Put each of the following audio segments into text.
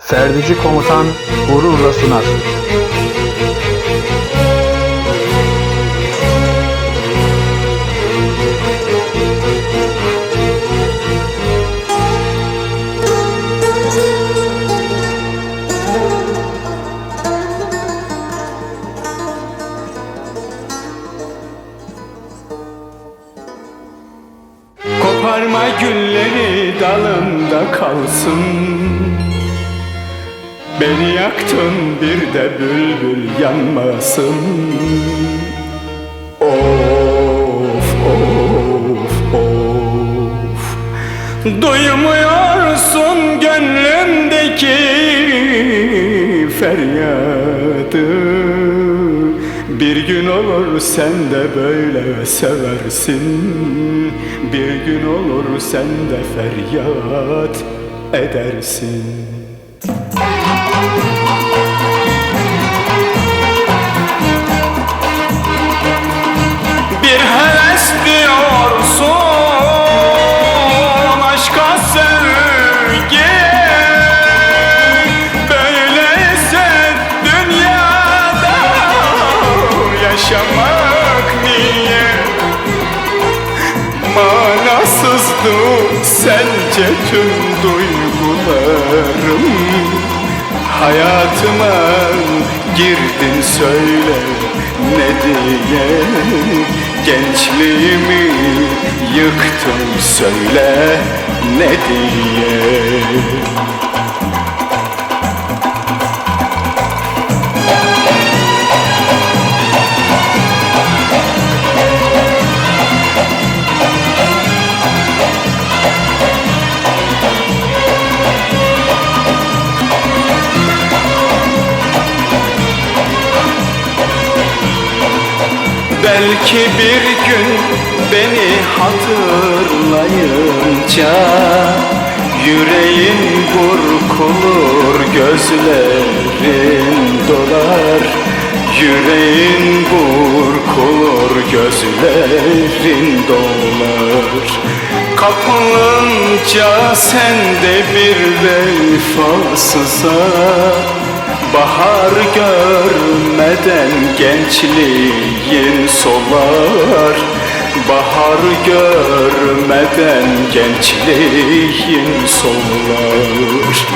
Ferdici komutan gururla sunar. Koparma gülleri dalında kalsın Beni yaktın bir de bülbül yanmasın. Of of of. Duymuyorsun gönlümdeki feryadı Bir gün olur sen de böyle seversin. Bir gün olur sen de feryat edersin niye Manasızdı sence tüm duygularım? Hayatıma girdin söyle ne diye? Gençliğimi yıktın söyle ne diye Belki bir gün beni hatırlayınca Yüreğin burkulur, gözlerin dolar. Yüreğin burkulur, gözlerin dolar. Kapılınca sen de bir vefasıza Bahar görmeden gençliğin solar. Bahar görmeden gençliğin solar.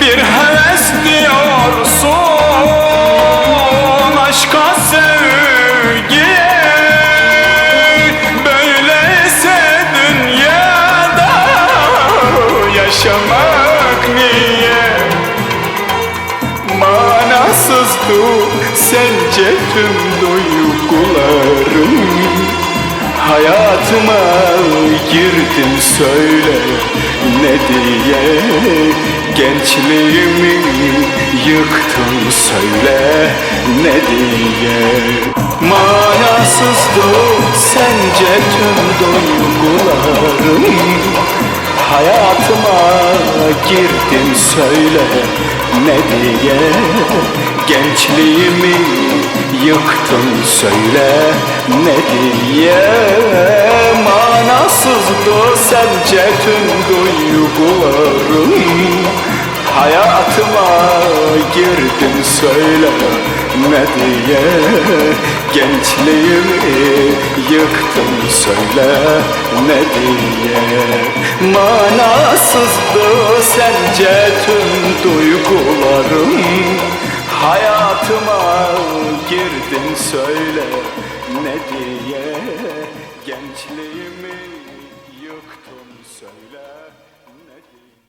Bir heves Manasızdı sence tüm duygularım Hayatıma girdin söyle ne diye. Gençliğimi yıktın söyle ne diye. Manasızdı sence tüm duygularım Hayatıma girdin söyle ne diye. Gençliğimi yıktın söyle ne diye. Manasızdı sence tüm duygularım. Hayatıma girdin söyle ne diye Gençliğimi yıktın söyle ne diye. Manasızdı sence tüm duygularım. Hayatıma girdin söyle ne diye. Gençliğimi yıktın söyle ne diye